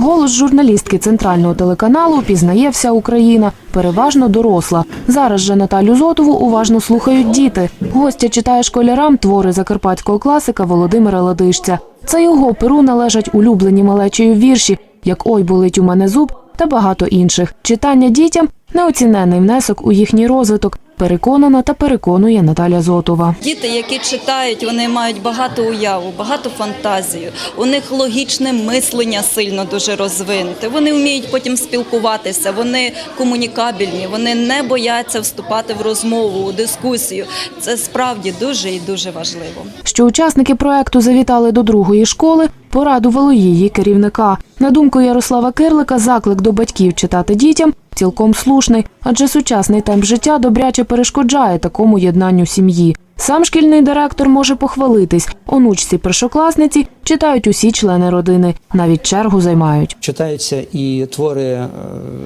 Голос журналістки центрального телеканалу пізнає вся Україна, переважно доросла. Зараз же Наталю Зотову уважно слухають діти. Гостя читає школярам твори закарпатського класика Володимира Ладишця. Це його перу належать улюблені малечею вірші, як Ой, болить у мене зуб та багато інших. Читання дітям неоцінений внесок у їхній розвиток. Переконана та переконує Наталя Зотова. Діти, які читають, вони мають багато уяву, багато фантазію. У них логічне мислення сильно дуже розвинуте. Вони вміють потім спілкуватися, вони комунікабельні, вони не бояться вступати в розмову, у дискусію. Це справді дуже і дуже важливо. Що учасники проекту завітали до другої школи, порадувало її керівника. На думку Ярослава Кирлика, заклик до батьків читати дітям цілком слушний, адже сучасний темп життя добряче перешкоджає такому єднанню сім'ї. Сам шкільний директор може похвалитись. Онучці першокласниці читають усі члени родини, навіть чергу займають. Читаються і твори е,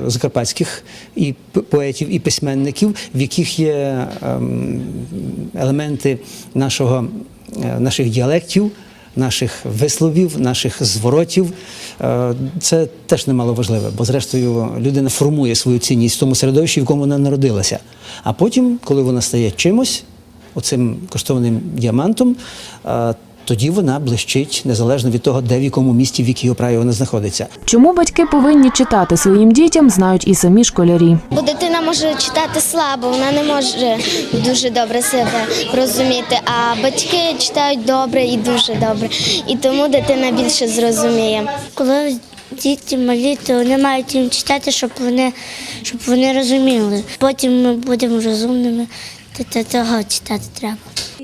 закарпатських і поетів, і письменників, в яких є ем, елементи нашого, е, наших діалектів, наших висловів, наших зворотів. Е, Це теж немало важливе, бо зрештою людина формує свою цінність в тому середовищі, в якому вона народилася. А потім, коли вона стає чимось, оцим коштовним діамантом, е, тоді вона блищить незалежно від того, де в якому місті, в якій оправі вона знаходиться. Чому батьки повинні читати своїм дітям, знають і самі школярі. Бо дитина може читати слабо, вона не може дуже добре себе розуміти. А батьки читають добре і дуже добре. І тому дитина більше зрозуміє. Коли діти малі, то вони мають їм читати, щоб вони, щоб вони розуміли. Потім ми будемо розумними, то, то того читати треба.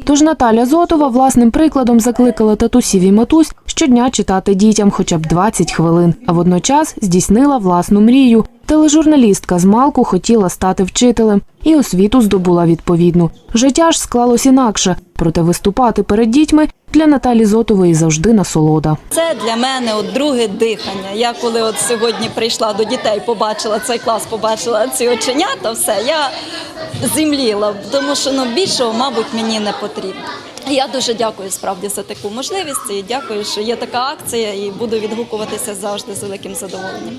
Тож Наталя Зотова власним прикладом закликала татусів і матусь щодня читати дітям хоча б 20 хвилин, а водночас здійснила власну мрію. Тележурналістка з малку хотіла стати вчителем і освіту здобула відповідну. Життя ж склалось інакше, проте виступати перед дітьми для Наталі Зотової завжди насолода. Це для мене от друге дихання. Я коли от сьогодні прийшла до дітей, побачила цей клас, побачила ці оченята, все я зімліла, тому що ну більшого, мабуть, мені не потрібно. Я дуже дякую справді за таку можливість і дякую, що є така акція, і буду відгукуватися завжди з великим задоволенням.